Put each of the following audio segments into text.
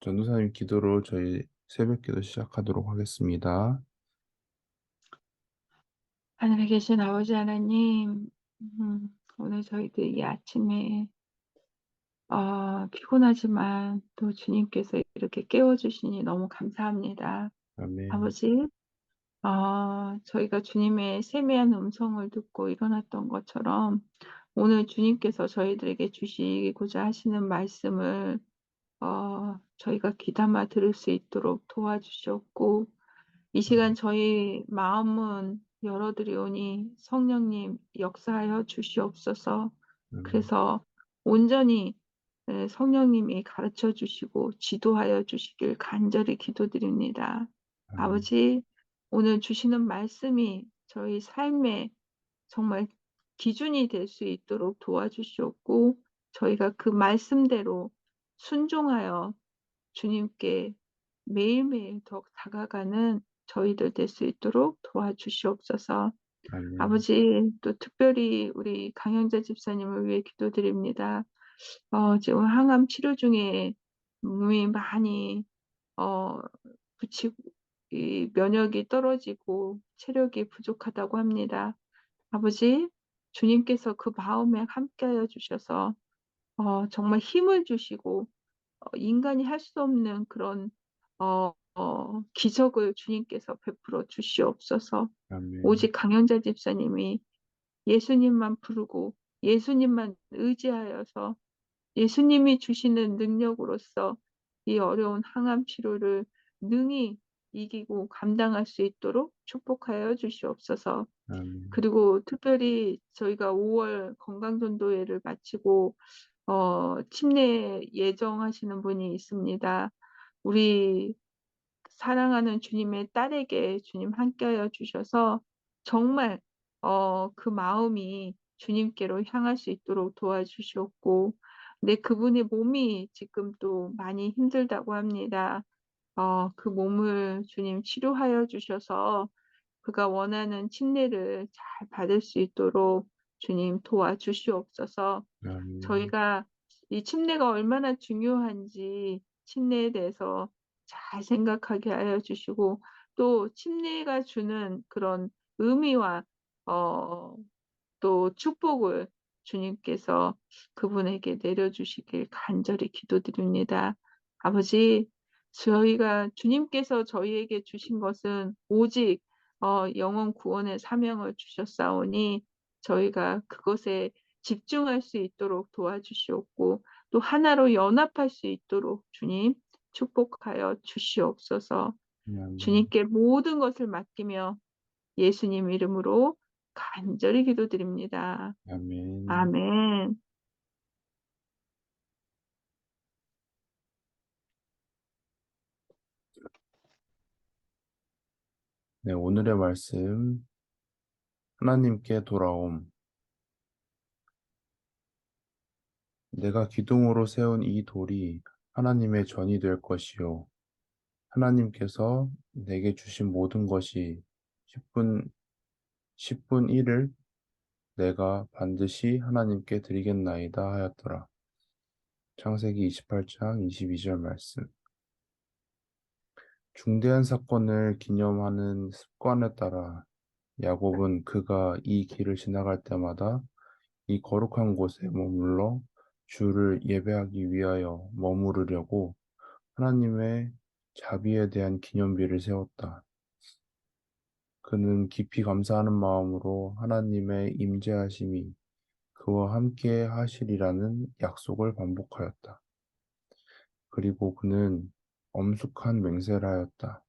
전도사님 기도로 저희 새벽 기도 시작하도록 하겠습니다. 하늘에 계신 아버지 하나님, 음, 오늘 저희들 이 아침에 어, 피곤하지만 또 주님께서 이렇게 깨워주시니 너무 감사합니다. 아멘. 아버지, 어, 저희가 주님의 세미한 음성을 듣고 일어났던 것처럼 오늘 주님께서 저희들에게 주시고자 하시는 말씀을 어, 저희가 귀담아 들을 수 있도록 도와주셨고 이 시간 저희 마음은 열어드리오니 성령님 역사하여 주시옵소서. 아멘. 그래서 온전히 에, 성령님이 가르쳐 주시고 지도하여 주시길 간절히 기도드립니다. 아멘. 아버지, 오늘 주시는 말씀이 저희 삶의 정말 기준이 될 수 있도록 도와주시옵고 저희가 그 말씀대로 순종하여 주님께 매일매일 더 다가가는 저희들 될 수 있도록 도와주시옵소서. 아멘. 아버지, 또 특별히 우리 강영자 집사님을 위해 기도드립니다. 어, 지금 항암 치료 중에 몸이 많이 어, 붙이고 이 면역이 떨어지고 체력이 부족하다고 합니다. 아버지, 주님께서 그 마음에 함께하여 주셔서 어, 정말 힘을 주시고 어, 인간이 할 수 없는 그런 어, 어, 기적을 주님께서 베풀어 주시옵소서. 아멘. 오직 강현자 집사님이 예수님만 부르고 예수님만 의지하여서 예수님이 주시는 능력으로서 이 어려운 항암 치료를 능히 이기고 감당할 수 있도록 축복하여 주시옵소서. 아멘. 그리고 특별히 저희가 5월 건강전도회를 마치고 어, 침례 예정하시는 분이 있습니다. 우리 사랑하는 주님의 딸에게 주님 함께하여 주셔서 정말 어, 그 마음이 주님께로 향할 수 있도록 도와주시옵고, 근데 그분의 몸이 지금 또 많이 힘들다고 합니다. 어, 그 몸을 주님 치료하여 주셔서 그가 원하는 침례를 잘 받을 수 있도록 주님 도와주시옵소서. 아멘. 저희가 이 침례가 얼마나 중요한지 침례에 대해서 잘 생각하게 하여 주시고 또 침례가 주는 그런 의미와 어, 또 축복을 주님께서 그분에게 내려주시길 간절히 기도드립니다. 아버지, 저희가 주님께서 저희에게 주신 것은 오직 어, 영원 구원의 사명을 주셨사오니 저희가 그것에 집중할 수 있도록 도와주시옵고 또 하나로 연합할 수 있도록 주님 축복하여 주시옵소서. 주님께 모든 것을 맡기며 예수님 이름으로 간절히 기도드립니다. 아멘. 아멘. 네, 오늘의 말씀 하나님께 돌아옴. 내가 기둥으로 세운 이 돌이 하나님의 전이 될 것이요. 하나님께서 내게 주신 모든 것이 10분, 10분 1을 내가 반드시 하나님께 드리겠나이다 하였더라. 창세기 28장 22절 말씀. 중대한 사건을 기념하는 습관에 따라 야곱은 그가 이 길을 지나갈 때마다 이 거룩한 곳에 머물러 주를 예배하기 위하여 머무르려고 하나님의 자비에 대한 기념비를 세웠다. 그는 깊이 감사하는 마음으로 하나님의 임재하심이 그와 함께 하시리라는 약속을 반복하였다. 그리고 그는 엄숙한 맹세를 하였다.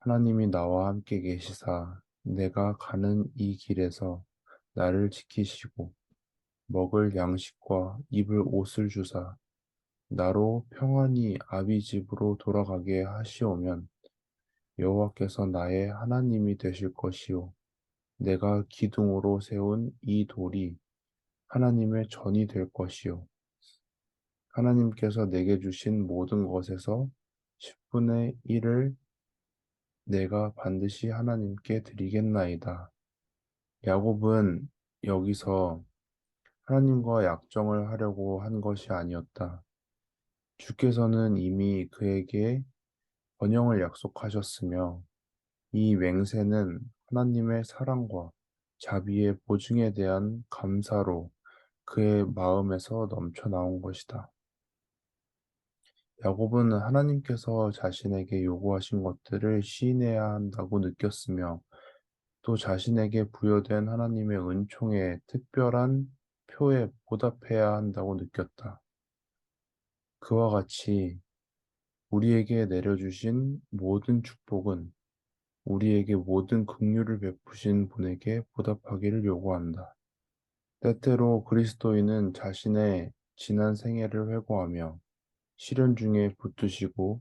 하나님이 나와 함께 계시사 내가 가는 이 길에서 나를 지키시고 먹을 양식과 입을 옷을 주사 나로 평안히 아비 집으로 돌아가게 하시오면 여호와께서 나의 하나님이 되실 것이요. 내가 기둥으로 세운 이 돌이 하나님의 전이 될 것이요. 하나님께서 내게 주신 모든 것에서 10분의 1을 내가 반드시 하나님께 드리겠나이다. 야곱은 여기서 하나님과 약정을 하려고 한 것이 아니었다. 주께서는 이미 그에게 번영을 약속하셨으며 이 맹세는 하나님의 사랑과 자비의 보증에 대한 감사로 그의 마음에서 넘쳐 나온 것이다. 야곱은 하나님께서 자신에게 요구하신 것들을 시인해야 한다고 느꼈으며 또 자신에게 부여된 하나님의 은총에 특별한 표에 보답해야 한다고 느꼈다. 그와 같이 우리에게 내려주신 모든 축복은 우리에게 모든 긍휼을 베푸신 분에게 보답하기를 요구한다. 때때로 그리스도인은 자신의 지난 생애를 회고하며 시련 중에 붙드시고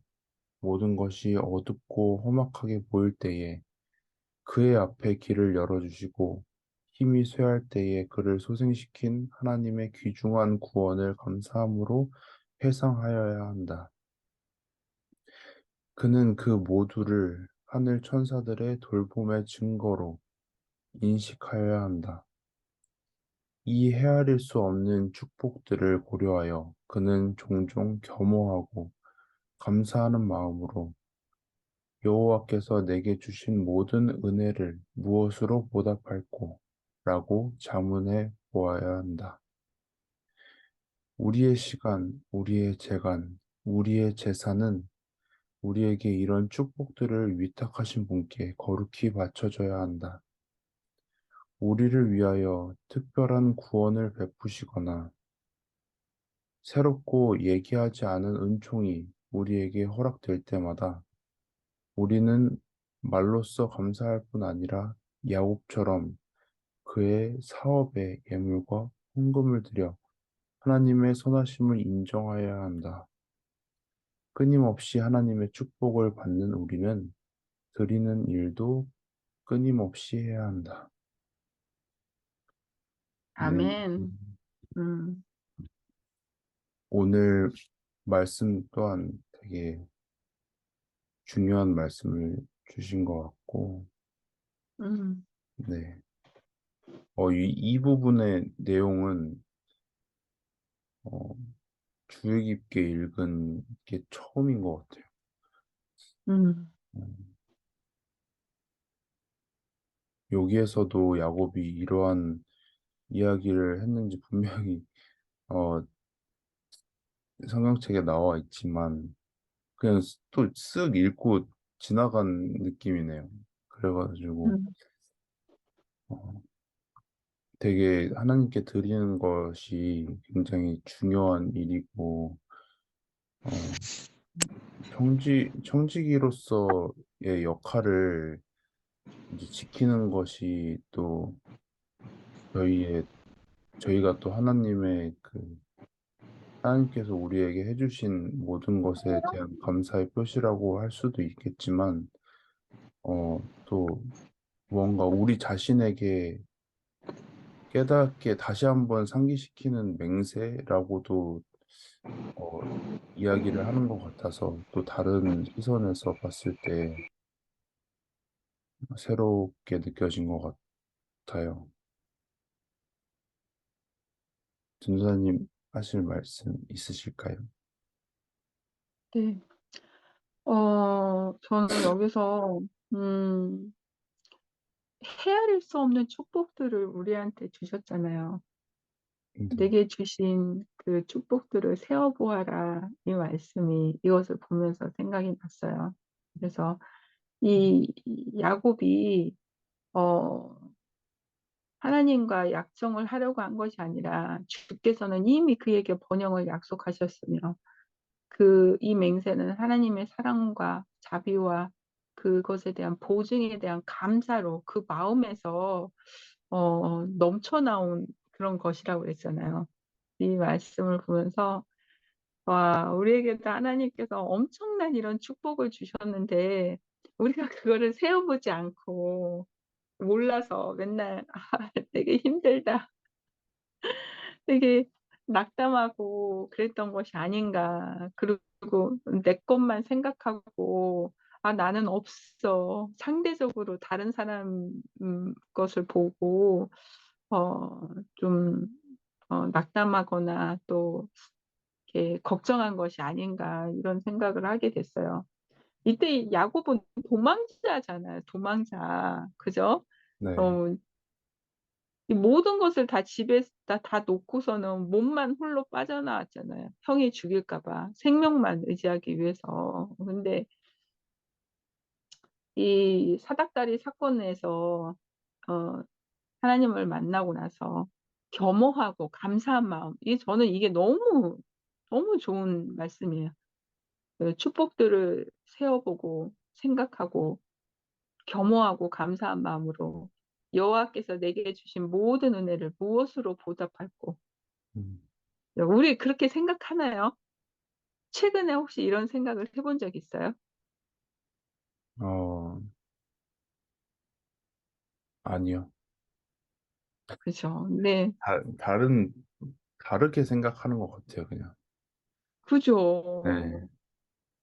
모든 것이 어둡고 험악하게 보일 때에 그의 앞에 길을 열어주시고 힘이 쇠할 때에 그를 소생시킨 하나님의 귀중한 구원을 감사함으로 회상하여야 한다. 그는 그 모두를 하늘 천사들의 돌봄의 증거로 인식하여야 한다. 이 헤아릴 수 없는 축복들을 고려하여 그는 종종 겸허하고 감사하는 마음으로 여호와께서 내게 주신 모든 은혜를 무엇으로 보답할꼬? 라고 자문해 보아야 한다. 우리의 시간, 우리의 재간, 우리의 재산은 우리에게 이런 축복들을 위탁하신 분께 거룩히 바쳐져야 한다. 우리를 위하여 특별한 구원을 베푸시거나 새롭고 얘기하지 않은 은총이 우리에게 허락될 때마다 우리는 말로써 감사할 뿐 아니라 야곱처럼 그의 사업에 예물과 헌금을 드려 하나님의 선하심을 인정하여야 한다. 끊임없이 하나님의 축복을 받는 우리는 드리는 일도 끊임없이 해야 한다. 네. 아멘. 음, 오늘 말씀 또한 되게 중요한 말씀을 주신 것 같고, 음, 네. 어, 이, 이 부분의 내용은, 어, 주의 깊게 읽은 게 처음인 것 같아요. 음, 음, 여기에서도 야곱이 이러한 이야기를 했는지 분명히, 어, 성경책에 나와 있지만, 그냥 또 쓱 읽고 지나간 느낌이네요. 그래가지고, 음, 어, 되게 하나님께 드리는 것이 굉장히 중요한 일이고, 어, 청지, 청지기로서의 역할을 지키는 것이 또 저희의, 저희가 또 하나님의 그, 하나님께서 우리에게 해주신 모든 것에 대한 감사의 표시라고 할 수도 있겠지만, 어, 또 무언가 우리 자신에게 깨닫게 다시 한번 상기시키는 맹세라고도 어, 이야기를 하는 것 같아서 또 다른 시선에서 봤을 때 새롭게 느껴진 것 같아요. 전도사님 하실 말씀 있으실까요? 네. 어, 저는 여기서, 음, 헤아릴 수 없는 축복들을 우리한테 주셨잖아요. 네, 내게 주신 그 축복들을 세어 보아라. 이 말씀이 이것을 보면서 생각이 났어요. 그래서 이 야곱이, 어, 하나님과 약정을 하려고 한 것이 아니라 주께서는 이미 그에게 번영을 약속하셨으며 그 이 맹세는 하나님의 사랑과 자비와 그것에 대한 보증에 대한 감사로 그 마음에서 어, 넘쳐나온 그런 것이라고 그랬잖아요. 이 말씀을 보면서 와, 우리에게도 하나님께서 엄청난 이런 축복을 주셨는데 우리가 그거를 세어보지 않고 몰라서 맨날 아, 되게 힘들다. 되게 낙담하고 그랬던 것이 아닌가. 그리고 내 것만 생각하고, 아, 나는 없어. 상대적으로 다른 사람 음, 것을 보고, 어, 좀, 어, 낙담하거나 또, 이렇게 걱정한 것이 아닌가 이런 생각을 하게 됐어요. 이때 이 야곱은 도망자잖아요, 도망자. 그죠? 네. 어 이 모든 것을 다 집에다 다 놓고서는 몸만 홀로 빠져나왔잖아요, 형이 죽일까 봐 생명만 의지하기 위해서. 근데 이 사닥다리 사건에서 어 하나님을 만나고 나서 겸허하고 감사한 마음 이 저는 이게 너무, 너무 좋은 말씀이에요. 그 축복들을 세어 보고 생각하고 겸허하고 감사한 마음으로 여호와께서 내게 주신 모든 은혜를 무엇으로 보답할꼬. 음. 네 우리 그렇게 생각하나요? 최근에 혹시 이런 생각을 해본 적 있어요? 어 아니요. 그죠. 네. 다 다른 다르게 생각하는 것 같아요 그냥. 그죠. 네.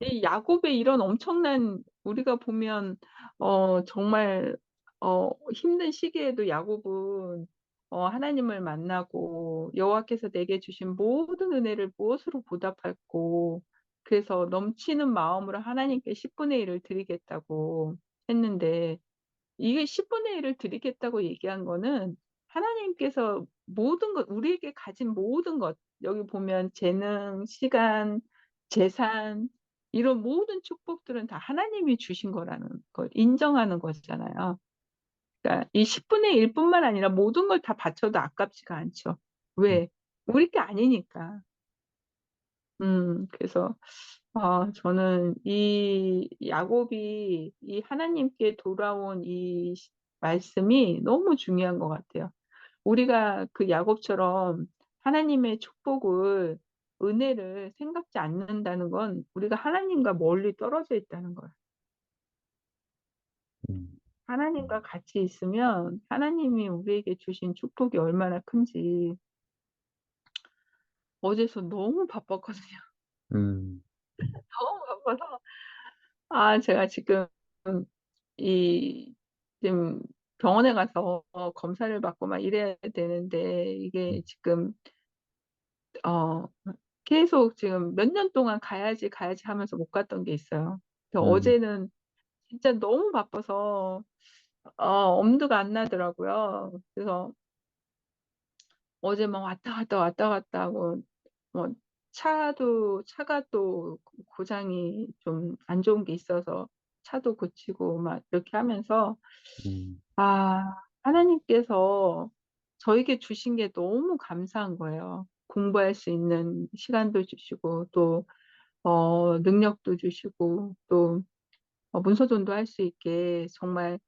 이 야곱의 이런 엄청난 우리가 보면 어 정말 어 힘든 시기에도 야곱은 어 하나님을 만나고 여호와께서 내게 주신 모든 은혜를 무엇으로 보답할꼬. 그래서 넘치는 마음으로 하나님께 10 분의 1을 드리겠다고 했는데 이게 10 분의 1을 드리겠다고 얘기한 거는 하나님께서 모든 것 우리에게 가진 모든 것 여기 보면 재능, 시간, 재산 이런 모든 축복들은 다 하나님이 주신 거라는 걸 인정하는 거잖아요. 그러니까 이 10 분의 1 뿐만 아니라 모든 걸 다 바쳐도 아깝지가 않죠. 음 왜? 우리 게 아니니까. 음 그래서 아 저는 이 야곱이 이 하나님께 돌아온 이시 말씀이 너무 중요한 것 같아요. 우리가 그 야곱처럼 하나님의 축복을 은혜를 생각지 않는다는 건 우리가 하나님과 멀리 떨어져 있다는 거예요. 음. 하나님과 같이 있으면 하나님이 우리에게 주신 축복이 얼마나 큰지 어제서 너무 바빴거든요. 음. 너무 바빠서 아 제가 지금 이 지금 병원에 가서 검사를 받고 막 이래야 되는데 음. 이게 지금 어 계속 지금 몇 년 동안 가야지, 가야지 하면서 못 갔던 게 있어요. 그래서 음. 어제는 진짜 너무 바빠서 어 엄두가 안 나더라고요. 그래서 어제 막 왔다 갔다, 왔다 갔다 하고 뭐 차도 차가 또고 고장이 좀 안 좋은 게 있어서 차도 고치고 막 이렇게 하면서 음. 아 하나님께서 저에게 주신 게 너무 감사한 거예요. 공부할 수 있는 시간도 주시고 또 어 능력도 주시고 또 어 문서전도 할 수 있게 정말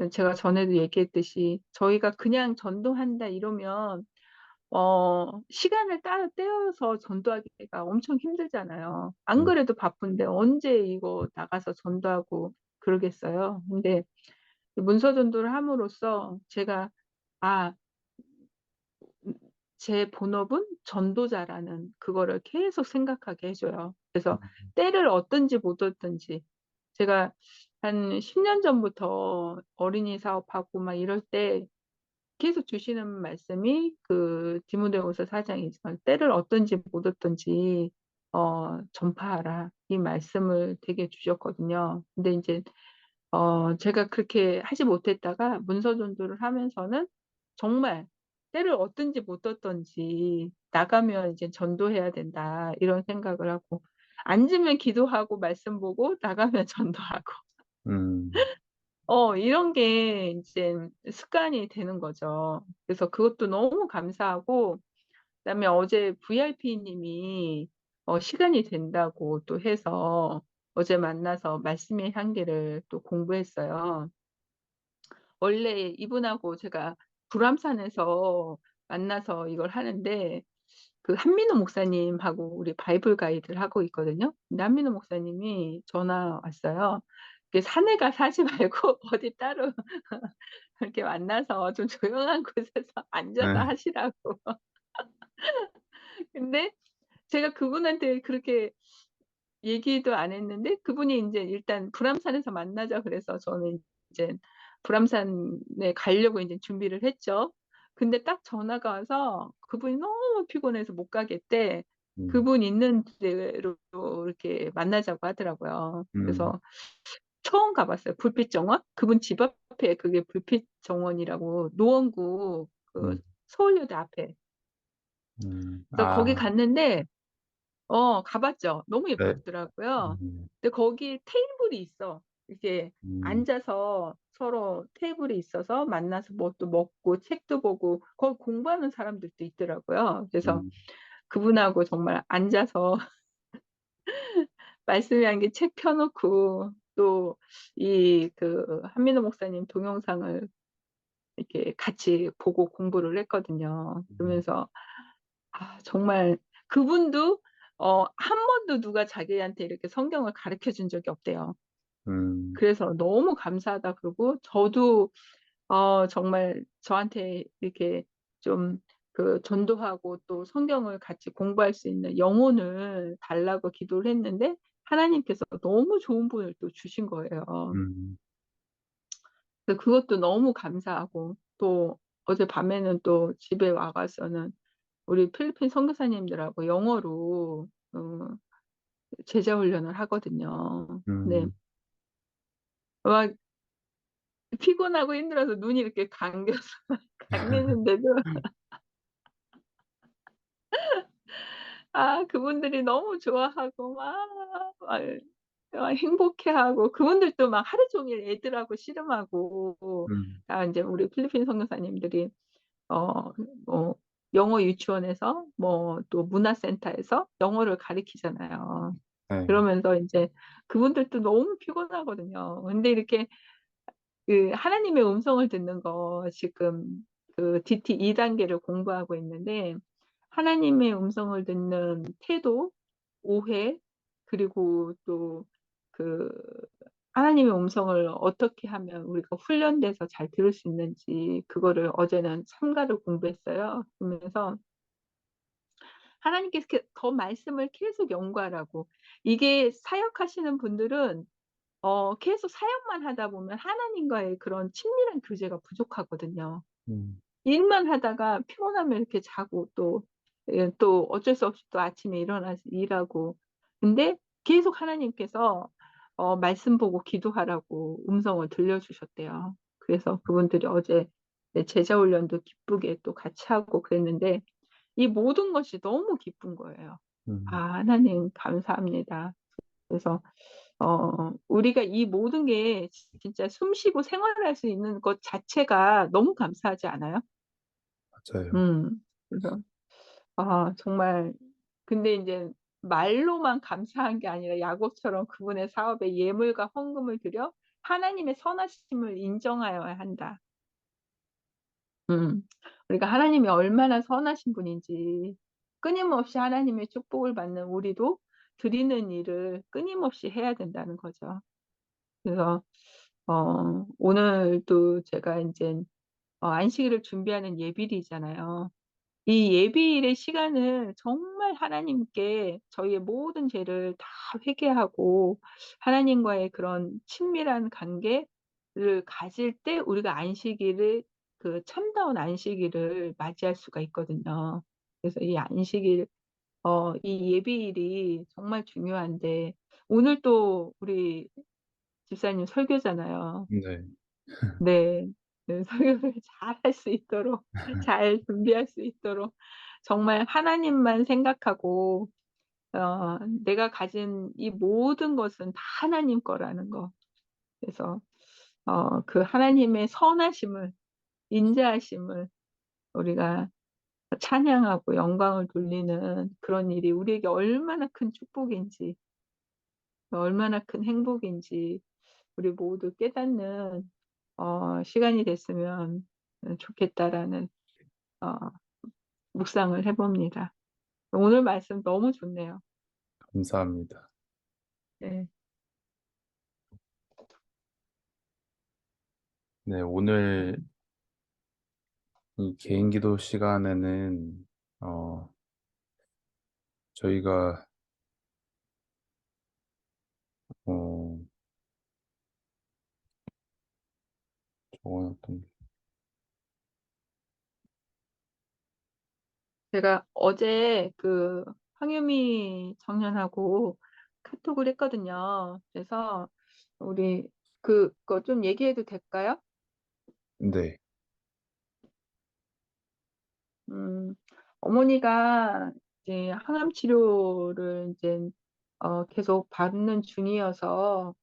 어 제가 전에도 얘기했듯이 저희가 그냥 전도한다 이러면 어 시간을 따로 떼어서 전도하기가 엄청 힘들잖아요. 안 음. 그래도 바쁜데 언제 이거 나가서 전도하고 그러겠어요. 근데 이 문서 전도를 함으로써 제가 '아 음 제 본업은 전도자'라는 그거를 계속 생각하게 해 줘요. 그래서 음. 때를 얻든지 못 얻든지 제가 한 10년 전부터 어린이 사업하고 막 이럴 때 계속 주시는 말씀이 그 디모데후서 4 장이지만 "때를 얻든지 못 얻든지 어 전파하라." 이 말씀을 되게 주셨거든요. 근데 인제 어 제가 그렇게 하지 못했다가 문서 전도를 하면서는 정말 때를 얻든지 못 얻든지 '나가면 이제 전도해야 된다.' 이런 생각을 하고 앉으면 기도하고 말씀 보고 나가면 전도하고 음. 어 이런 게 인제 습관이 되는 거죠. 그래서 그것도 너무 감사하고 그다음에 어제 VIP 님이 어 시간이 된다고 또 해서 어제 만나서 말씀의 향기를 또 공부했어요. 원래 이분하고 제가 불암산에서 만나서 이걸 하는데 그 한민호 목사님하고 우리 바이블 가이드를 하고 있거든요. 근데 한민호 목사님이 전화 왔어요. "그 산에 가서 하지 말고 어디 따로 이렇게 만나서 좀 조용한 곳에서 앉아서 네. 하시라고." 근데 제가 그분한테 그렇게 얘기도 안 했는데 그분이 인제 일단 불암산에서 만나자 그래서 저는 이제 불암산에 가려고 인제 준비를 했죠. 근데 딱 전화가 와서 그분이 너무 피곤해서 못 가겠대. 음. 그분 있는 대로 이렇게 만나자고 하더라고요. 음. 그래서 처음 가 봤어요. 불빛 정원? 그분 집 앞에 그게 불빛 정원이라고 노원구 그 음. 서울여대 앞에. 음. 그래서 거기 아. 갔는데 어 가 봤죠. 너무 네. 예쁘더라고요. 음. 근데 거기 테이블이 있어. 이렇게 음. 앉아서 서로 테이블이 있어서 만나서 뭣도 먹고 책도 보고 거기 공부하는 사람들도 있더라고요. 그래서 음. 그분하고 정말 앉아서 말씀이란 게책 펴 놓고 또 이 그 한민호 목사님 동영상을 이렇게 같이 보고 공부를 했거든요. 음. 그러면서 아 정말 그분도 어 한 번도 누가 자기한테 이렇게 성경을 가르쳐 준 적이 없대요. 음. 그래서 너무 감사하다 그러고 저도 어 정말 저한테 이렇게 좀 그 전도하고 또 성경을 같이 공부할 수 있는 영혼을 달라고 기도를 했는데 하나님께서 너무 좋은 분을 또 주신 거예요. 음. 그래서 그것도 너무 감사하고 또 어젯밤에는 또 집에 와 가서는 우리 필리핀 선교사님들하고 영어로 어 제자 훈련을 하거든요. 네. 음. 막 피곤하고 힘들어서 눈이 이렇게 감겨서 감기는데도 아 그분들이 너무 좋아하고 막 막 막 행복해하고 그분들도 막 하루 종일 애들하고 씨름하고 음. 아 인제 우리 필리핀 선교사님들이 어뭐 영어 유치원에서 뭐 또 문화센터에서 영어를 가르치잖아요. 네. 그러면서 인제 그분들도 너무 피곤하거든요. 근데 이렇게 그 하나님의 음성을 듣는 거 지금 그 DT 2 단계를 공부하고 있는데 하나님의 음성을 듣는 태도, 오해 그리고 또 그 하나님의 음성을 어떻게 하면 우리가 훈련돼서 잘 들을 수 있는지 그거를 어제는 삼가를 공부했어요. 그러면서 하나님께서 더 말씀을 계속 연구하라고. 이게 사역하시는 분들은 어 계속 사역만 하다 보면 하나님과의 그런 친밀한 교제가 부족하거든요. 음. 일만 하다가 피곤하면 이렇게 자고 또예또 어쩔 수 없이 또 아침에 일어나서 일하고. 근데 계속 하나님께서 어 말씀 보고 기도하라고 음성을 들려주셨대요. 그래서 그분들이 어제 네 제자 훈련도 기쁘게 또 같이 하고 그랬는데 이 모든 것이 너무 기쁜 거예요. 아 음. 하나님 감사합니다. 그래서 어 우리가 이 모든 게 진짜 숨 쉬고 생활할 수 있는 것 자체가 너무 감사하지 않아요? 맞아요. 음. 그래서 아 정말 근데 인제 말로만 감사한 게 아니라 야곱처럼 그분의 사업에 예물과 헌금을 드려 하나님의 선하심을 인정하여야 한다. 음. 우리가 하나님이 얼마나 선하신 분인지 끊임없이 하나님의 축복을 받는 우리도 드리는 일을 끊임없이 해야 된다는 거죠. 그래서 어 오늘도 제가 인젠 어 안식일을 준비하는 예비일이잖아요. 이 예비일의 시간을 정말 하나님께 저희의 모든 죄를 다 회개하고 하나님과의 그런 친밀한 관계를 가질 때 우리가 안식일을 그 참다운 안식일을 맞이할 수가 있거든요. 그래서 이 안식일 어 이 예비일이 정말 중요한데 오늘 또 우리 집사님 설교잖아요. 네. 네. 네 설교를 잘 할 수 있도록 잘 준비할 수 있도록 정말 하나님만 생각하고 어 내가 가진 이 모든 것은 다 하나님 거라는 거. 그래서 어 그 하나님의 선하심을 인자하심을 우리가 찬양하고 영광을 돌리는 그런 일이 우리에게 얼마나 큰 축복인지 얼마나 큰 행복인지 우리 모두 깨닫는 어 시간이 됐으면 어 좋겠다라는 어 묵상을 해 봅니다. 오늘 말씀 너무 좋네요. 감사합니다. 네. 네 오늘 이 개인 기도 시간에는 어 저희가 어 적어 놨던 게 제가 어제 그 황유미 청년하고 카톡을 했거든요. 그래서 우리 그거 좀 얘기해도 될까요? 네. 음, 어머니가 이제 항암 치료를 이제 어, 계속 받는 중이어서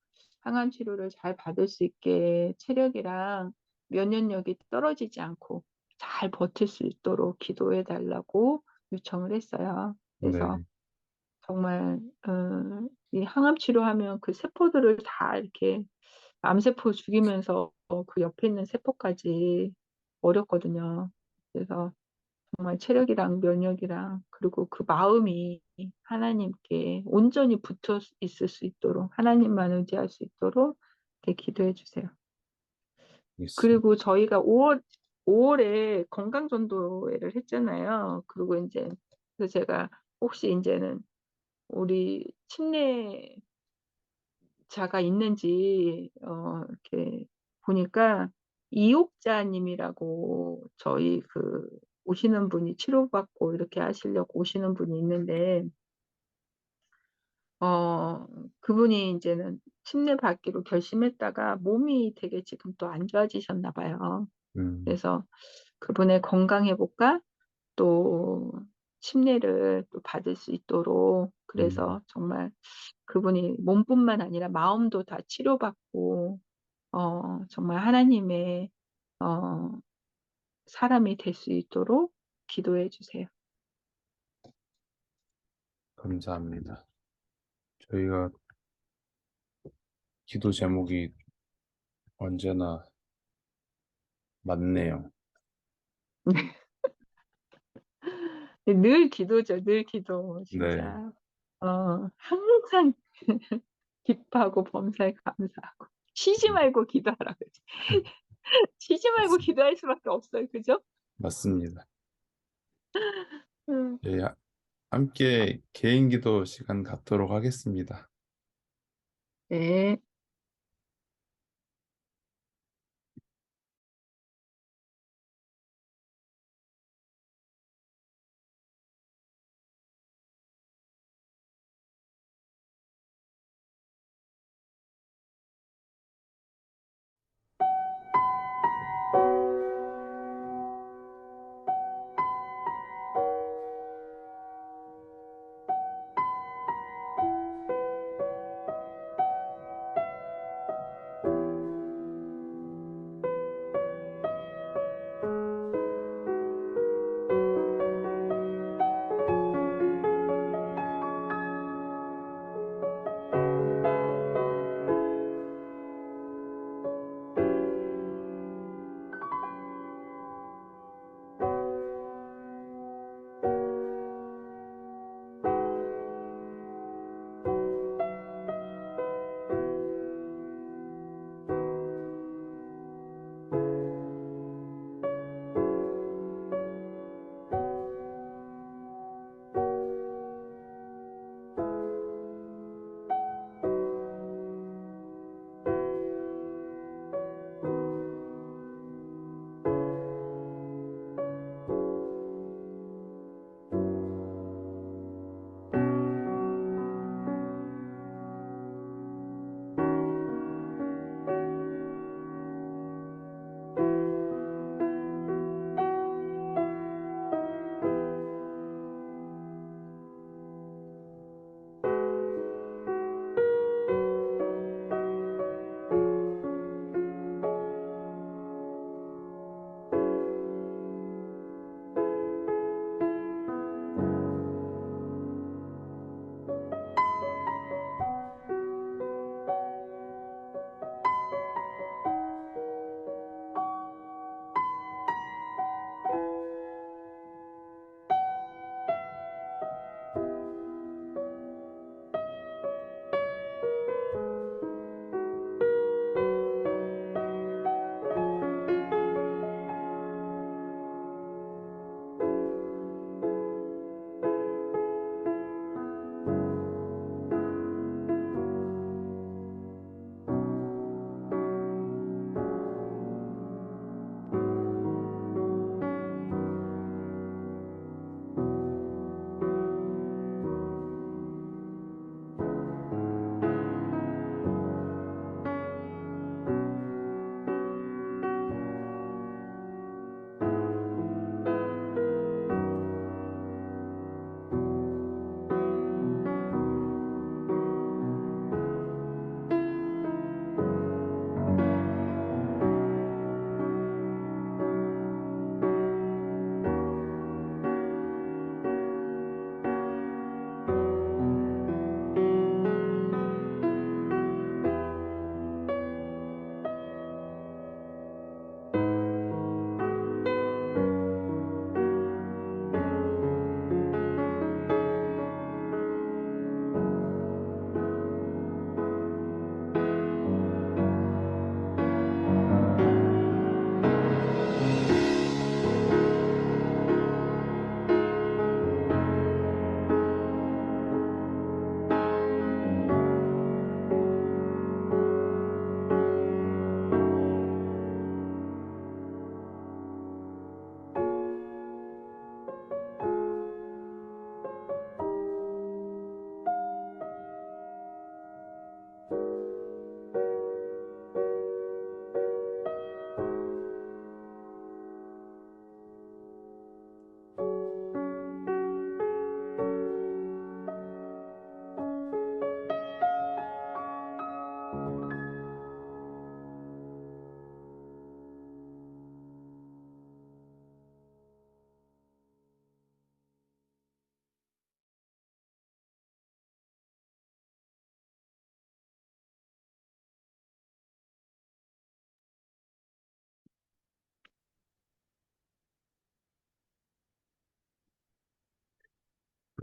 항암 치료를 잘 받을 수 있게 체력이랑 면역력이 떨어지지 않고 잘 버틸 수 있도록 기도해 달라고 요청을 했어요. 그래서 네. 정말 어, 이 항암 치료하면 그 세포들을 다 이렇게 암세포 죽이면서 그 옆에 있는 세포까지 어렵거든요. 그래서 정말 체력이랑 면역이랑 그리고 그 마음이 하나님께 온전히 붙어 있을 수 있도록 하나님만 의지할 수 있도록 이렇게 기도해 주세요. 알겠습니다. 그리고 저희가 5월 5월에 건강 전도회를 했잖아요. 그리고 이제 그래서 제가 혹시 이제는 우리 침례자가 있는지 어, 이렇게 보니까 이옥자님이라고 저희 그 오시는 분이 치료받고 이렇게 하시려고 오시는 분이 있는데 어, 그분이 이제는 침례 받기로 결심했다가 몸이 되게 지금 또 안 좋아지셨나 봐요. 음, 그래서 그분의 건강 회복과 또 침례를 또 받을 수 있도록 그래서 음, 정말 그분이 몸뿐만 아니라 마음도 다 치료받고 어, 정말 하나님의 어, 사람이 될 수 있도록 기도해 주세요. 감사합니다. 저희가 기도 제목이 언제나 맞네요. 늘 기도죠, 늘 기도, 네. 진짜. 어, 항상 기뻐하고 범사에 감사하고. 쉬지 음. 말고 기도하라 그러지. 쉬지 말고 맞습니다. 기도할 수밖에 없어요, 그죠? 맞습니다. 음. 예, 함께 개인 기도 시간 갖도록 하겠습니다. 네.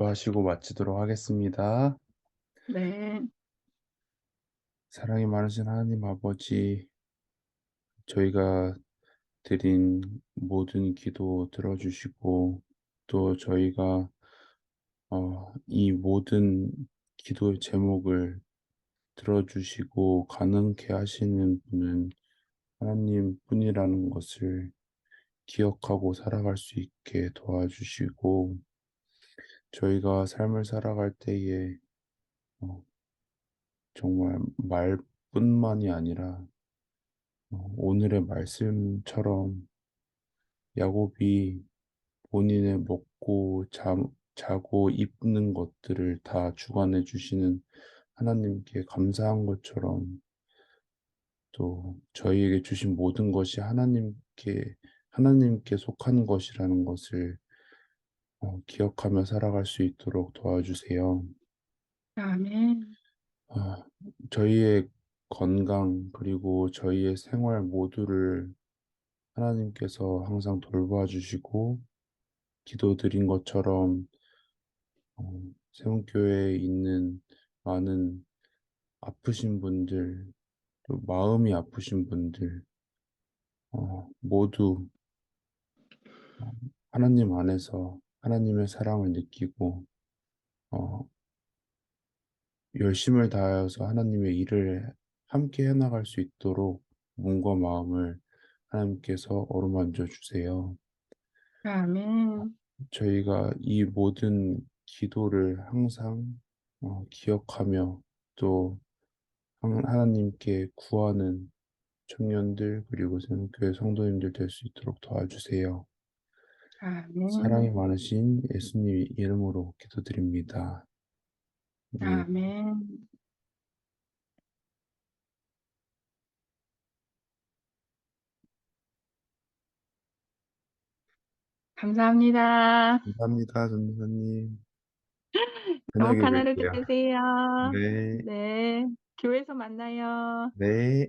기도하시고 마치도록 하겠습니다. 네. 사랑이 많으신 하나님 아버지, 저희가 드린 모든 기도 들어주시고, 또 저희가 어, 이 모든 기도의 제목을 들어주시고 가능케 하시는 분은 하나님 뿐이라는 것을 기억하고 살아갈 수 있게 도와주시고, 저희가 삶을 살아갈 때에 어, 정말 말뿐만이 아니라 어, 오늘의 말씀처럼 야곱이 본인의 먹고 자, 자고 입는 것들을 다 주관해 주시는 하나님께 감사한 것처럼 또 저희에게 주신 모든 것이 하나님께 하나님께 속한 것이라는 것을 어, 기억하며 살아갈 수 있도록 도와주세요. 아멘. 아, 저희의 건강 그리고 저희의 생활 모두를 하나님께서 항상 돌봐 주시고 기도드린 것처럼 어, 세운교회에 있는 많은 아프신 분들, 또 마음이 아프신 분들 어, 모두 어, 하나님 안에서 하나님의 사랑을 느끼고 어, 열심을 다하여서 하나님의 일을 함께 해나갈 수 있도록 몸과 마음을 하나님께서 어루만져 주세요. 아멘. 저희가 이 모든 기도를 항상 어, 기억하며 또 하- 하나님께 구하는 청년들 그리고 교회 성도님들 될 수 있도록 도와주세요. 사랑이 아멘. 많으신 예수님 이름으로 기도드립니다. 네, 아멘. 감사합니다. 감사합니다, 전도사님. 저녁에 행복한 하루. 되세요. 네, 네. 교회에서 만나요. 네.